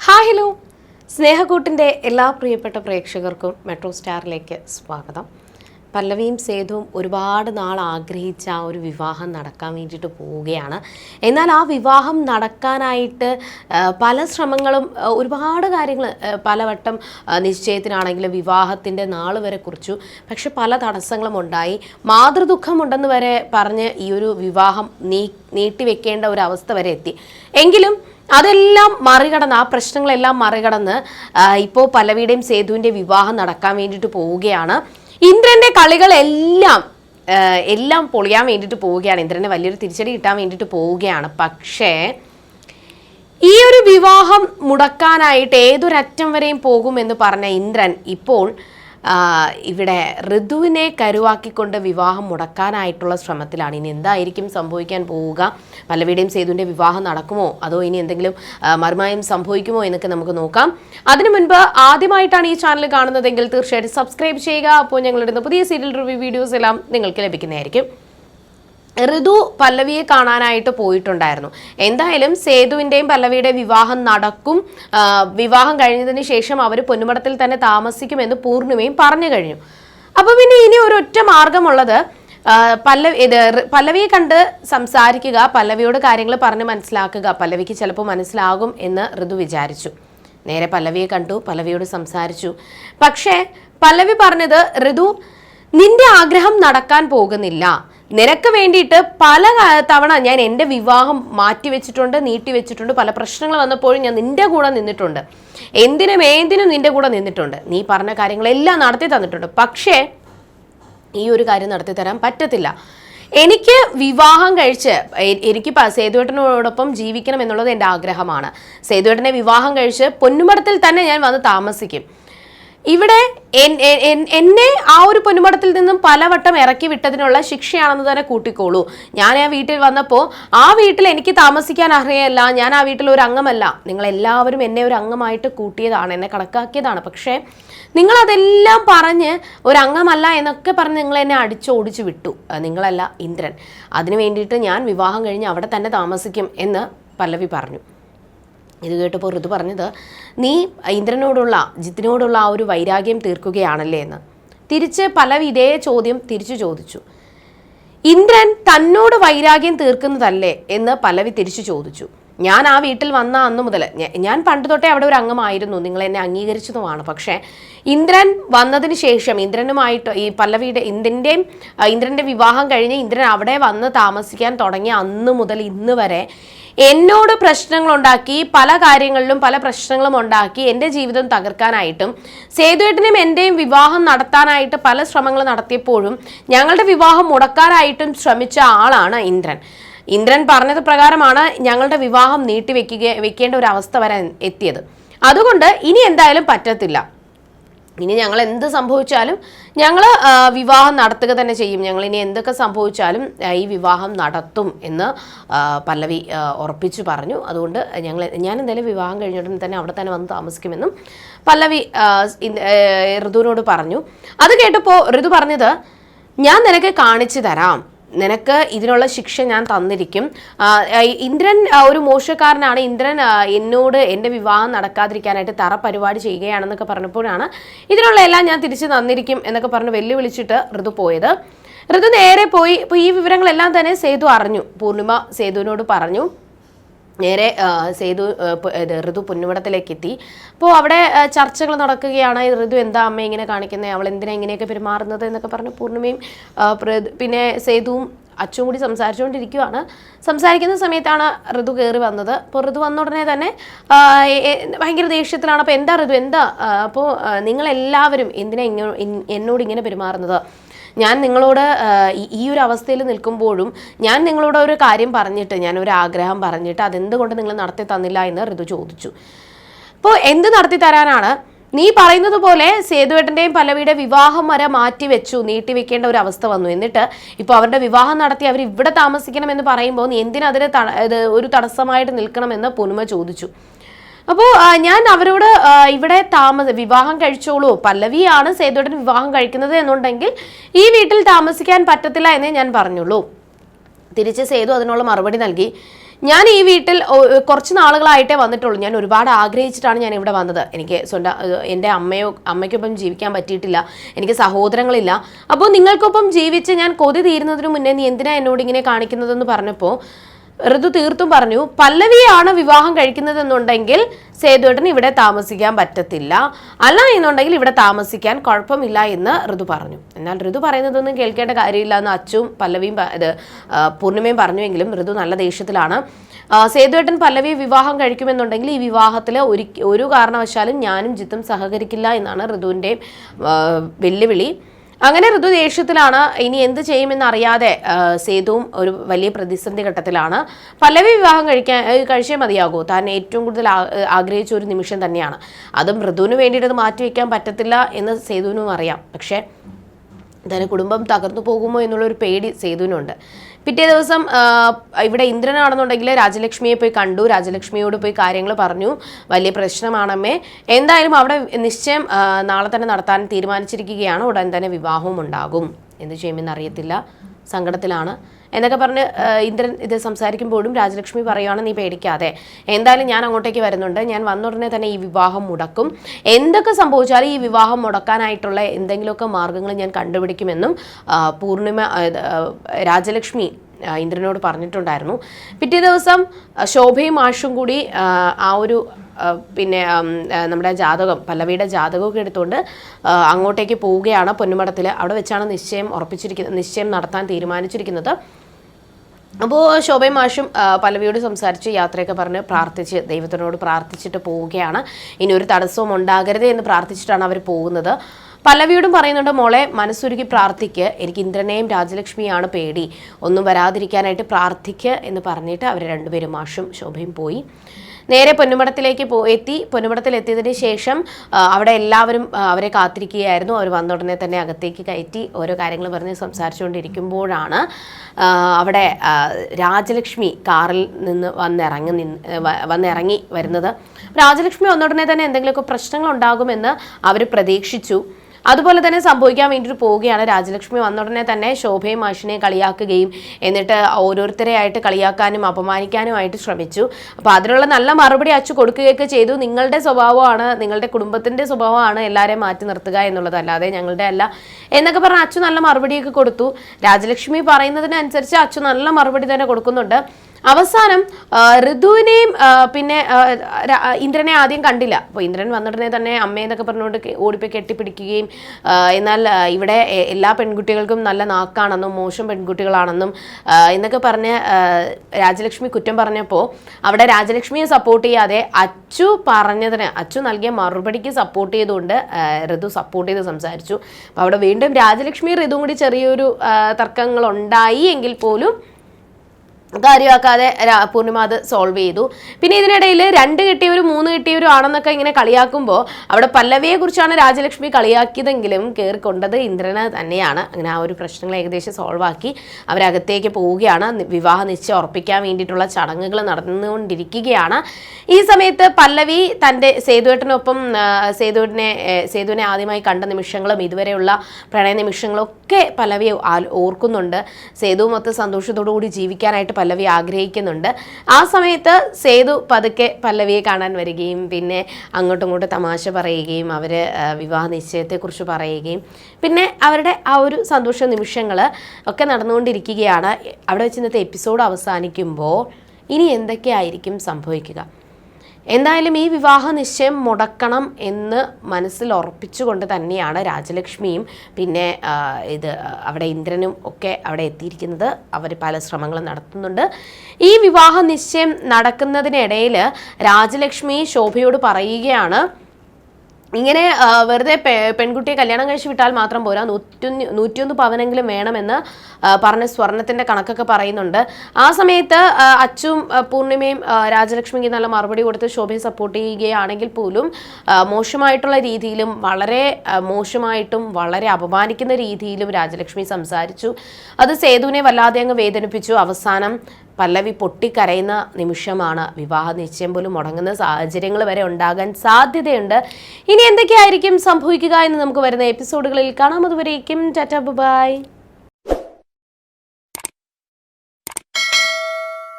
Hi hello സ്നേഹക്കൂട്ടിന്റെ എല്ലാ പ്രിയപ്പെട്ട പ്രേക്ഷകർക്കും മെട്രോ സ്റ്റാറിലേക്ക് സ്വാഗതം. പല്ലവിയും സേതുവും ഒരുപാട് നാൾ ആഗ്രഹിച്ച ആ ഒരു വിവാഹം നടക്കാൻ വേണ്ടിയിട്ട് പോവുകയാണ്. എന്നാൽ ആ വിവാഹം നടക്കാനായിട്ട് പല ശ്രമങ്ങളും ഒരുപാട് കാര്യങ്ങൾ പലവട്ടം നിശ്ചയത്തിനാണെങ്കിലും വിവാഹത്തിന്റെ നാൾ വരെ കുറിച്ചു. പക്ഷെ പല തടസ്സങ്ങളും ഉണ്ടായി. മാതൃദുഃഖമുണ്ടെന്ന് വരെ പറഞ്ഞ് ഈ ഒരു വിവാഹം നീ നീട്ടിവെക്കേണ്ട ഒരു അവസ്ഥ വരെ എത്തി. എങ്കിലും അതെല്ലാം മറികടന്ന് ആ പ്രശ്നങ്ങളെല്ലാം മറികടന്ന് ഇപ്പോൾ പല്ലവിയുടെയും സേതുവിന്റെ വിവാഹം നടക്കാൻ വേണ്ടിയിട്ട് പോവുകയാണ്. ഇന്ദ്രന്റെ കളികളെല്ലാം എല്ലാം പൊളിയാൻ വേണ്ടിയിട്ട് പോവുകയാണ്. ഇന്ദ്രനെ വലിയൊരു തിരിച്ചടി കിട്ടാൻ വേണ്ടിയിട്ട് പോവുകയാണ്. പക്ഷേ ഈ ഒരു വിവാഹം മുടക്കാനായിട്ട് ഏതൊരറ്റം വരെയും പോകുമെന്ന് പറഞ്ഞ ഇന്ദ്രൻ ഇപ്പോൾ ഇവിടെ ഋതുവിനെ കരുവാക്കിക്കൊണ്ട് വിവാഹം മുടക്കാനായിട്ടുള്ള ശ്രമത്തിലാണ്. ഇനി എന്തായിരിക്കും സംഭവിക്കാൻ പോവുക? പല്ലവിയുടെയും സേതുവിന്റെ വിവാഹം നടക്കുമോ? അതോ ഇനി എന്തെങ്കിലും മർമായം സംഭവിക്കുമോ എന്നൊക്കെ നമുക്ക് നോക്കാം. അതിനു മുൻപ് ആദ്യമായിട്ടാണ് ഈ ചാനൽ കാണുന്നതെങ്കിൽ തീർച്ചയായിട്ടും സബ്സ്ക്രൈബ് ചെയ്യുക. അപ്പോൾ ഞങ്ങളിടുന്ന പുതിയ സീരിയൽ റിവ്യൂ വീഡിയോസ് എല്ലാം നിങ്ങൾക്ക് ലഭിക്കുന്നതായിരിക്കും. ഋതു പല്ലവിയെ കാണാനായിട്ട് പോയിട്ടുണ്ടായിരുന്നു. എന്തായാലും സേതുവിന്റെയും പല്ലവിയുടെ വിവാഹം നടക്കും. വിവാഹം കഴിഞ്ഞതിന് ശേഷം അവർ പൊന്നുമടത്തിൽ തന്നെ താമസിക്കുമെന്ന് പൂർണിമയും പറഞ്ഞു കഴിഞ്ഞു. അപ്പോൾ പിന്നെ ഇനി ഒരൊറ്റ മാർഗമുള്ളത് പല്ല പല്ലവി ഇത് പല്ലവിയെ കണ്ട് സംസാരിക്കുക പല്ലവിയോട് കാര്യങ്ങൾ പറഞ്ഞ് മനസ്സിലാക്കുക. പല്ലവിക്ക് ചിലപ്പോൾ മനസ്സിലാകും എന്ന് ഋതു വിചാരിച്ചു. നേരെ പല്ലവിയെ കണ്ടു പല്ലവിയോട് സംസാരിച്ചു. പക്ഷേ പല്ലവി പറഞ്ഞത് ഋതു നിന്റെ ആഗ്രഹം നടക്കാൻ പോകുന്നില്ല. നിനക്ക് വേണ്ടിയിട്ട് പല തവണ ഞാൻ എന്റെ വിവാഹം മാറ്റിവെച്ചിട്ടുണ്ട് നീട്ടിവെച്ചിട്ടുണ്ട് പല പ്രശ്നങ്ങൾ വന്നപ്പോഴും ഞാൻ നിന്റെ കൂടെ നിന്നിട്ടുണ്ട്. എന്തിനും ഏതിനും നിന്റെ കൂടെ നിന്നിട്ടുണ്ട്. നീ പറഞ്ഞ കാര്യങ്ങളെല്ലാം നടത്തി തന്നിട്ടുണ്ട്. പക്ഷേ ഈ ഒരു കാര്യം നടത്തി തരാൻ പറ്റത്തില്ല. എനിക്ക് വിവാഹം കഴിച്ച് എനിക്ക് സേതുവേട്ടനോടൊപ്പം ജീവിക്കണം എന്നുള്ളത് എന്റെ ആഗ്രഹമാണ്. സേതുവേട്ടനെ വിവാഹം കഴിച്ച് പൊന്നുമടത്തിൽ തന്നെ ഞാൻ വന്ന് താമസിക്കും. ഇവിടെ എന്നെ ആ ഒരു പൊന്നുമടത്തിൽ നിന്നും പലവട്ടം ഇറക്കി വിട്ടതിനുള്ള ശിക്ഷയാണെന്ന് തന്നെ കൂട്ടിക്കോളൂ. ഞാൻ ആ വീട്ടിൽ വന്നപ്പോൾ ആ വീട്ടിൽ എനിക്ക് താമസിക്കാൻ അർഹയല്ല ഞാൻ ആ വീട്ടിൽ ഒരു അംഗമല്ല. നിങ്ങൾ എല്ലാവരും എന്നെ ഒരു അംഗമായിട്ട് കൂട്ടിയതാണ് എന്നെ കണക്കാക്കിയതാണ്. പക്ഷേ നിങ്ങൾ അതെല്ലാം പറഞ്ഞ് ഒരു അംഗമല്ല എന്നൊക്കെ പറഞ്ഞ് നിങ്ങൾ എന്നെ അടിച്ചോടിച്ചു വിട്ടു. നിങ്ങളല്ല ഇന്ദ്രൻ. അതിനു വേണ്ടിയിട്ട് ഞാൻ വിവാഹം കഴിഞ്ഞ് അവിടെ തന്നെ താമസിക്കും എന്ന് പല്ലവി പറഞ്ഞു. ഇത് കേട്ടപ്പോൾ ഋതു പറഞ്ഞത് നീ ഇന്ദ്രനോടുള്ള ജിത്തിനോടുള്ള ആ ഒരു വൈരാഗ്യം തീർക്കുകയാണല്ലേ എന്ന്. തിരിച്ച് പല ഇതേ ചോദ്യം തിരിച്ചു ചോദിച്ചു. ഇന്ദ്രൻ തന്നോട് വൈരാഗ്യം തീർക്കുന്നതല്ലേ? എന്ന് പലവി തിരിച്ചു ചോദിച്ചു. ഞാൻ ആ വീട്ടിൽ വന്ന അന്ന് മുതൽ ഞാൻ പണ്ട് തൊട്ടേ അവിടെ ഒരു അംഗമായിരുന്നു. നിങ്ങൾ എന്നെ അംഗീകരിച്ചതുമാണ്. പക്ഷേ ഇന്ദ്രൻ വന്നതിന് ശേഷം ഇന്ദ്രനുമായിട്ട് ഈ പല്ലവിയുടെ ഇന്ദ്രന്റെയും ഇന്ദ്രന്റെ വിവാഹം കഴിഞ്ഞ് ഇന്ദ്രൻ അവിടെ വന്ന് താമസിക്കാൻ തുടങ്ങിയ അന്ന് മുതൽ ഇന്ന് വരെ എന്നോട് പ്രശ്നങ്ങളുണ്ടാക്കി പല കാര്യങ്ങളിലും പല പ്രശ്നങ്ങളും ഉണ്ടാക്കി എന്റെ ജീവിതം തകർക്കാനായിട്ടും സേതുവേട്ടനും എന്റെയും വിവാഹം നടത്താനായിട്ട് പല ശ്രമങ്ങൾ നടത്തിയപ്പോഴും ഞങ്ങളുടെ വിവാഹം മുടക്കാനായിട്ടും ശ്രമിച്ച ആളാണ് ഇന്ദ്രൻ. ഇന്ദ്രൻ പറഞ്ഞത് പ്രകാരമാണ് ഞങ്ങളുടെ വിവാഹം നീട്ടിവെക്കുക വെക്കേണ്ട ഒരു അവസ്ഥ വരെ എത്തിയത്. അതുകൊണ്ട് ഇനി എന്തായാലും പറ്റത്തില്ല. ഇനി ഞങ്ങൾ എന്ത് സംഭവിച്ചാലും ഞങ്ങൾ വിവാഹം നടത്തുക തന്നെ ചെയ്യും. ഞങ്ങൾ ഇനി എന്തൊക്കെ സംഭവിച്ചാലും ഈ വിവാഹം നടത്തും എന്ന് പല്ലവി ഉറപ്പിച്ചു പറഞ്ഞു. അതുകൊണ്ട് ഞങ്ങൾ ഞാൻ എന്തായാലും വിവാഹം കഴിഞ്ഞിട്ടും തന്നെ അവിടെ തന്നെ വന്ന് താമസിക്കുമെന്നും പല്ലവി ഋതുവിനോട് പറഞ്ഞു. അത് കേട്ടപ്പോൾ ഋതു പറഞ്ഞത് ഞാൻ നിനക്ക് കാണിച്ചു തരാം. നിനക്ക് ഇതിനുള്ള ശിക്ഷ ഞാൻ തന്നിരിക്കും. ഇന്ദ്രൻ ഒരു മോശക്കാരനാണ്. ഇന്ദ്രൻ എന്നോട് എന്റെ വിവാഹം നടക്കാതിരിക്കാനായിട്ട് തറ പരിപാടി ചെയ്യുകയാണെന്നൊക്കെ പറഞ്ഞപ്പോഴാണ് ഇതിനുള്ള എല്ലാം ഞാൻ തിരിച്ചു തന്നിരിക്കും എന്നൊക്കെ പറഞ്ഞ് വെല്ലുവിളിച്ചിട്ട് ഋതു പോയത്. ഋതു നേരെ പോയി. ഇപ്പോൾ ഈ വിവരങ്ങളെല്ലാം തന്നെ സേതു അറിഞ്ഞു. പൂർണിമ സേതുവിനോട് പറഞ്ഞു. നേരെ സേതു ഋതു പൊന്നുമടത്തിലേക്ക് എത്തി അപ്പോൾ അവിടെ ചർച്ചകൾ നടക്കുകയാണ്. ഋതു എന്താ അമ്മ ഇങ്ങനെ കാണിക്കുന്നത് അവൾ എന്തിനാ ഇങ്ങനെയൊക്കെ പെരുമാറുന്നത് എന്നൊക്കെ പറഞ്ഞ് പൂർണിമയും പിന്നെ സേതുവും അച്ഛൻ കൂടി സംസാരിച്ചുകൊണ്ടിരിക്കുവാണ്. സംസാരിക്കുന്ന സമയത്താണ് ഋതു കയറി വന്നത്. അപ്പോൾ ഋതു വന്ന ഉടനെ തന്നെ ഭയങ്കര ദേഷ്യത്തിലാണ്. അപ്പോൾ എന്താ ഋതു? എന്താ? അപ്പോൾ നിങ്ങളെല്ലാവരും എന്തിനാ ഇങ്ങ ഇൻ- എന്നോട് ഇങ്ങനെ പെരുമാറുന്നത്? ഞാൻ നിങ്ങളോട് ഈ- ഒരു അവസ്ഥയിൽ നിൽക്കുമ്പോഴും ഞാൻ നിങ്ങളോട് ഒരു കാര്യം പറഞ്ഞിട്ട് ഞാൻ ഒരു ആഗ്രഹം പറഞ്ഞിട്ട് അതെന്തുകൊണ്ട് നിങ്ങൾ നടത്തി തന്നില്ല എന്ന് ഋതു ചോദിച്ചു. അപ്പോൾ എന്ത് നടത്തി തരാനാണ്? നീ പറയുന്നത് പോലെ സേതുവേട്ടന്റെയും പല്ലവിയുടെ വിവാഹം വരെ മാറ്റി വെച്ചു നീട്ടിവെക്കേണ്ട ഒരു അവസ്ഥ വന്നു. എന്നിട്ട് ഇപ്പോൾ അവരുടെ വിവാഹം നടത്തി അവർ ഇവിടെ താമസിക്കണമെന്ന് പറയുമ്പോൾ നീ എന്തിനതിന് ഒരു തടസ്സമായിട്ട് നിൽക്കണമെന്ന് പൊന്നുമ ചോദിച്ചു. അപ്പോൾ ഞാൻ അവരോട് ഇവിടെ താമസ വിവാഹം കഴിച്ചോളൂ പല്ലവിയാണ് സേതുടൻ വിവാഹം കഴിക്കുന്നത് എന്നുണ്ടെങ്കിൽ ഈ വീട്ടിൽ താമസിക്കാൻ പറ്റത്തില്ല എന്നേ ഞാൻ പറഞ്ഞുള്ളൂ. തിരിച്ച് സേതു അതിനുള്ള മറുപടി നൽകി. ഞാൻ ഈ വീട്ടിൽ കുറച്ച് നാളുകളായിട്ടേ വന്നിട്ടുള്ളൂ. ഞാൻ ഒരുപാട് ആഗ്രഹിച്ചിട്ടാണ് ഞാൻ ഇവിടെ വന്നത്. എനിക്ക് സ്വന്തം എന്റെ അമ്മയോ അമ്മയ്ക്കൊപ്പം ജീവിക്കാൻ പറ്റിയിട്ടില്ല. എനിക്ക് സഹോദരങ്ങളില്ല. അപ്പോൾ നിങ്ങൾക്കൊപ്പം ജീവിച്ച് ഞാൻ കൊതി തീരുന്നതിന് മുന്നേ നീ എന്തിനാ എന്നോട് ഇങ്ങനെ കാണിക്കുന്നതെന്ന് പറഞ്ഞപ്പോൾ ഋതു തീർത്തും പറഞ്ഞു പല്ലവിയാണ് വിവാഹം കഴിക്കുന്നതെന്നുണ്ടെങ്കിൽ സേതുവേട്ടന് ഇവിടെ താമസിക്കാൻ പറ്റത്തില്ല. അല്ല എന്നുണ്ടെങ്കിൽ ഇവിടെ താമസിക്കാൻ കുഴപ്പമില്ല എന്ന് ഋതു പറഞ്ഞു. എന്നാൽ ഋതു പറയുന്നതൊന്നും കേൾക്കേണ്ട കാര്യമില്ല എന്ന് അച്ചും പല്ലവിയും ഇത് പൂർണിമയും പറഞ്ഞുവെങ്കിലും ഋതു നല്ല ദേഷ്യത്തിലാണ്. സേതുവേട്ടൻ പല്ലവി വിവാഹം കഴിക്കുമെന്നുണ്ടെങ്കിൽ ഈ വിവാഹത്തിൽ ഒരു ഒരു കാരണവശാലും ഞാനും ജിത്തും സഹകരിക്കില്ല എന്നാണ് ഋതുവിന്റെ വെല്ലുവിളി. അങ്ങനെ ഋതു ദേഷ്യത്തിലാണ് ഇനി എന്ത് ചെയ്യുമെന്ന് അറിയാതെ സേതുവും ഒരു വലിയ പ്രതിസന്ധി ഘട്ടത്തിലാണ്. പല്ലവി വിവാഹം കഴിക്കാൻ കഴിച്ചേ മതിയാകൂ. താൻ ഏറ്റവും കൂടുതൽ ആഗ്രഹിച്ച ഒരു നിമിഷം തന്നെയാണ്. അതും ഋതുവിന് വേണ്ടിയിട്ട് മാറ്റിവെക്കാൻ പറ്റത്തില്ല എന്ന് സേതുവിനും അറിയാം. പക്ഷേ തന്റെ കുടുംബം തകർന്നു പോകുമോ എന്നുള്ളൊരു പേടി സേതുവിനുണ്ട്. പിറ്റേ ദിവസം ഇവിടെ ഇന്ദ്രനാണെന്നുണ്ടെങ്കിൽ രാജലക്ഷ്മിയെ പോയി കണ്ടു. രാജലക്ഷ്മിയോട് പോയി കാര്യങ്ങൾ പറഞ്ഞു. വലിയ പ്രശ്നമാണമ്മേ. എന്തായാലും അവിടെ നിശ്ചയം നാളെ തന്നെ നടത്താൻ തീരുമാനിച്ചിരിക്കുകയാണ്. ഉടൻ തന്നെ വിവാഹവും ഉണ്ടാകും. എന്ത് ചെയ്യുമെന്ന് അറിയത്തില്ല സങ്കടത്തിലാണ്. എന്നൊക്കെ പറഞ്ഞ് ഇന്ദ്രൻ ഇത് സംസാരിക്കുമ്പോഴും രാജലക്ഷ്മി പറയുവാണ് നീ പേടിക്കാതെ. എന്തായാലും ഞാൻ അങ്ങോട്ടേക്ക് വരുന്നുണ്ട്. ഞാൻ വന്ന ഉടനെ തന്നെ ഈ വിവാഹം മുടക്കും. എന്തൊക്കെ സംഭവിച്ചാലും ഈ വിവാഹം മുടക്കാനായിട്ടുള്ള എന്തെങ്കിലുമൊക്കെ മാർഗങ്ങൾ ഞാൻ കണ്ടുപിടിക്കുമെന്നും പൂർണിമ രാജലക്ഷ്മി ഇന്ദ്രനോട് പറഞ്ഞിട്ടുണ്ടായിരുന്നു. പിറ്റേ ദിവസം ശോഭയും ആഷും കൂടി ആ, ഒരു പിന്നെ നമ്മുടെ ജാതകം പല്ലവിയുടെ ജാതകമൊക്കെ എടുത്തുകൊണ്ട് അങ്ങോട്ടേക്ക് പോവുകയാണ് പൊന്നുമടത്തിൽ അവിടെ വെച്ചാണ് നിശ്ചയം ഉറപ്പിച്ചിരിക്കുന്നത് നിശ്ചയം നടത്താൻ തീരുമാനിച്ചിരിക്കുന്നത്. അപ്പോൾ ശോഭയും മാഷും പലവിയോട് സംസാരിച്ച് യാത്രയൊക്കെ പറഞ്ഞ് പ്രാർത്ഥിച്ച് ദൈവത്തിനോട് പ്രാർത്ഥിച്ചിട്ട് പോവുകയാണ്. ഇനി ഒരു തടസ്സവും ഉണ്ടാകരുത് എന്ന് പ്രാർത്ഥിച്ചിട്ടാണ് അവർ പോകുന്നത്. പലവിയോടും പറയുന്നുണ്ട് മോളെ മനസ്സൊരുക്കി പ്രാർത്ഥിക്ക്. എനിക്ക് ഇന്ദ്രനെയും രാജലക്ഷ്മിയാണ് പേടി. ഒന്നും വരാതിരിക്കാനായിട്ട് പ്രാർത്ഥിക്ക് എന്ന് പറഞ്ഞിട്ട് അവർ രണ്ടുപേരും മാഷും ശോഭയും പോയി. നേരെ പൊന്നുമടത്തിലേക്ക് പോ എത്തി. പൊന്നുമടത്തിൽ എത്തിയതിന് ശേഷം അവിടെ എല്ലാവരും അവരെ കാത്തിരിക്കുകയായിരുന്നു. അവർ വന്ന ഉടനെ തന്നെ അകത്തേക്ക് കയറ്റി ഓരോ കാര്യങ്ങൾ പറഞ്ഞ് സംസാരിച്ചുകൊണ്ടിരിക്കുമ്പോഴാണ് അവിടെ രാജലക്ഷ്മി കാറിൽ നിന്ന് വന്നിറങ്ങി നിന്ന് വന്നിറങ്ങി വരുന്നത്. രാജലക്ഷ്മി വന്ന ഉടനെ തന്നെ എന്തെങ്കിലുമൊക്കെ പ്രശ്നങ്ങൾ ഉണ്ടാകുമെന്ന് അവർ പ്രതീക്ഷിച്ചു. അതുപോലെ തന്നെ സംഭവിക്കാൻ വേണ്ടിയിട്ട് പോവുകയാണ്. രാജലക്ഷ്മി വന്ന ഉടനെ തന്നെ ശോഭയും മാഷിനെ കളിയാക്കുകയും എന്നിട്ട് ഓരോരുത്തരെയായിട്ട് കളിയാക്കാനും അപമാനിക്കാനുമായിട്ട് ശ്രമിച്ചു. അപ്പോൾ അതിനുള്ള നല്ല മറുപടി അച്ചു കൊടുക്കുകയൊക്കെ ചെയ്തു. നിങ്ങളുടെ സ്വഭാവമാണ് നിങ്ങളുടെ കുടുംബത്തിന്റെ സ്വഭാവമാണ് എല്ലാവരെയും മാറ്റി നിർത്തുക എന്നുള്ളതല്ലാതെ ഞങ്ങളുടെ അല്ല എന്നൊക്കെ പറഞ്ഞ് അച്ചു നല്ല മറുപടിയൊക്കെ കൊടുത്തു. രാജലക്ഷ്മി പറയുന്നതിനനുസരിച്ച് അച്ചു നല്ല മറുപടി തന്നെ കൊടുക്കുന്നുണ്ട്. അവസാനം ഋതുവിനെയും പിന്നെ ഇന്ദ്രനെ ആദ്യം കണ്ടില്ല. അപ്പോൾ ഇന്ദ്രൻ വന്നിട്ടുണ്ടെങ്കിൽ തന്നെ അമ്മയെന്നൊക്കെ പറഞ്ഞുകൊണ്ട് ഓടിപ്പോയി കെട്ടിപ്പിടിക്കുകയും എന്നാൽ ഇവിടെ എല്ലാ പെൺകുട്ടികൾക്കും നല്ല നാക്കാണെന്നും മോശം പെൺകുട്ടികളാണെന്നും എന്നൊക്കെ പറഞ്ഞ് രാജലക്ഷ്മി കുറ്റം പറഞ്ഞപ്പോൾ അവിടെ രാജലക്ഷ്മിയെ സപ്പോർട്ട് ചെയ്യാതെ അച്ചു പറഞ്ഞതിന് അച്ചു നൽകിയ മറുപടിക്ക് സപ്പോർട്ട് ചെയ്തുകൊണ്ട് ഋതു സപ്പോർട്ട് ചെയ്ത് സംസാരിച്ചു. അപ്പോൾ അവിടെ വീണ്ടും രാജലക്ഷ്മി ഋതുവും കൂടി ചെറിയൊരു തർക്കങ്ങൾ ഉണ്ടായി എങ്കിൽ പോലും കാര്യമാക്കാതെ പൂർണിമ അത് സോൾവ് ചെയ്തു. പിന്നെ ഇതിനിടയിൽ രണ്ട് കിട്ടിയവരും മൂന്ന് കിട്ടിയവരും ആണെന്നൊക്കെ ഇങ്ങനെ കളിയാക്കുമ്പോൾ അവിടെ പല്ലവിയെ കുറിച്ചാണ് രാജലക്ഷ്മി കളിയാക്കിയതെങ്കിലും കയറിക്കൊണ്ടത് ഇന്ദ്രനെ തന്നെയാണ്. അങ്ങനെ ആ ഒരു പ്രശ്നങ്ങൾ ഏകദേശം സോൾവ് ആക്കി. അവരകത്തേക്ക് പോവുകയാണ്. വിവാഹ നിശ്ചയം ഉറപ്പിക്കാൻ വേണ്ടിയിട്ടുള്ള ചടങ്ങുകൾ നടന്നുകൊണ്ടിരിക്കുകയാണ്. ഈ സമയത്ത് പല്ലവി തന്റെ സേതുവേട്ടനൊപ്പം സേതുവേട്ടനെ സേതുവിനെ ആദ്യമായി കണ്ട നിമിഷങ്ങളും ഇതുവരെയുള്ള പ്രണയ നിമിഷങ്ങളൊക്കെ പല്ലവി ഓർക്കുന്നുണ്ട് ഓർക്കുന്നുണ്ട്. മൊത്തം സന്തോഷത്തോടു കൂടി ജീവിക്കാനായിട്ട് പല്ലവി ആഗ്രഹിക്കുന്നുണ്ട്. ആ സമയത്ത് സേതു പതുക്കെ പല്ലവിയെ കാണാൻ വരികയും പിന്നെ അങ്ങോട്ടും ഇങ്ങോട്ടും തമാശ പറയുകയും അവർ വിവാഹ നിശ്ചയത്തെക്കുറിച്ച് പറയുകയും. പിന്നെ അവരുടെ ആ ഒരു സന്തോഷ നിമിഷങ്ങൾ ഒക്കെ നടന്നുകൊണ്ടിരിക്കുകയാണ്. അവിടെ വെച്ച് ഇന്നത്തെ എപ്പിസോഡ് അവസാനിക്കുമ്പോൾ ഇനി എന്തൊക്കെയായിരിക്കും സംഭവിക്കുക? എന്തായാലും ഈ വിവാഹ നിശ്ചയം മുടക്കണം എന്ന് മനസ്സിൽ ഉറപ്പിച്ചുകൊണ്ട് തന്നെയാണ് രാജലക്ഷ്മിയും പിന്നെ ഇത് അവിടെ ഇന്ദ്രനും ഒക്കെ അവിടെ എത്തിയിരിക്കുന്നത്. അവർ പല ശ്രമങ്ങളും നടത്തുന്നുണ്ട്. ഈ വിവാഹ നിശ്ചയം നടക്കുന്നതിനിടയിൽ രാജലക്ഷ്മി ശോഭയോട് പറയുകയാണ് ഇങ്ങനെ വെറുതെ പെൺകുട്ടിയെ കല്യാണം കഴിച്ച് വിട്ടാൽ മാത്രം പോരാ. നൂറ്റൊന്ന് നൂറ്റിയൊന്ന് പവനെങ്കിലും വേണമെന്ന് പറഞ്ഞ സ്വർണത്തിന്റെ കണക്കൊക്കെ പറയുന്നുണ്ട്. ആ സമയത്ത് അച്ചും പൂർണിമയും രാജലക്ഷ്മിക്ക് നല്ല മറുപടി കൊടുത്ത് ശോഭയെ സപ്പോർട്ട് ചെയ്യുകയാണെങ്കിൽ പോലും മോശമായിട്ടുള്ള രീതിയിലും വളരെ മോശമായിട്ടും വളരെ അപമാനിക്കുന്ന രീതിയിലും രാജലക്ഷ്മി സംസാരിച്ചു. അത് സേതുവിനെ വല്ലാതെ അങ്ങ് വേദനിപ്പിച്ചു. അവസാനം പല്ലവി പൊട്ടിക്കരയുന്ന നിമിഷമാണ് വിവാഹ നിശ്ചയം പോലും മുടങ്ങുന്ന സാഹചര്യങ്ങൾ വരെ ഉണ്ടാകാൻ സാധ്യതയുണ്ട്. ഇനി എന്തൊക്കെയായിരിക്കും സംഭവിക്കുക എന്ന് നമുക്ക് വരുന്ന എപ്പിസോഡുകളിൽ കാണാം. അതുവരേക്കും ടാറ്റ ബൈ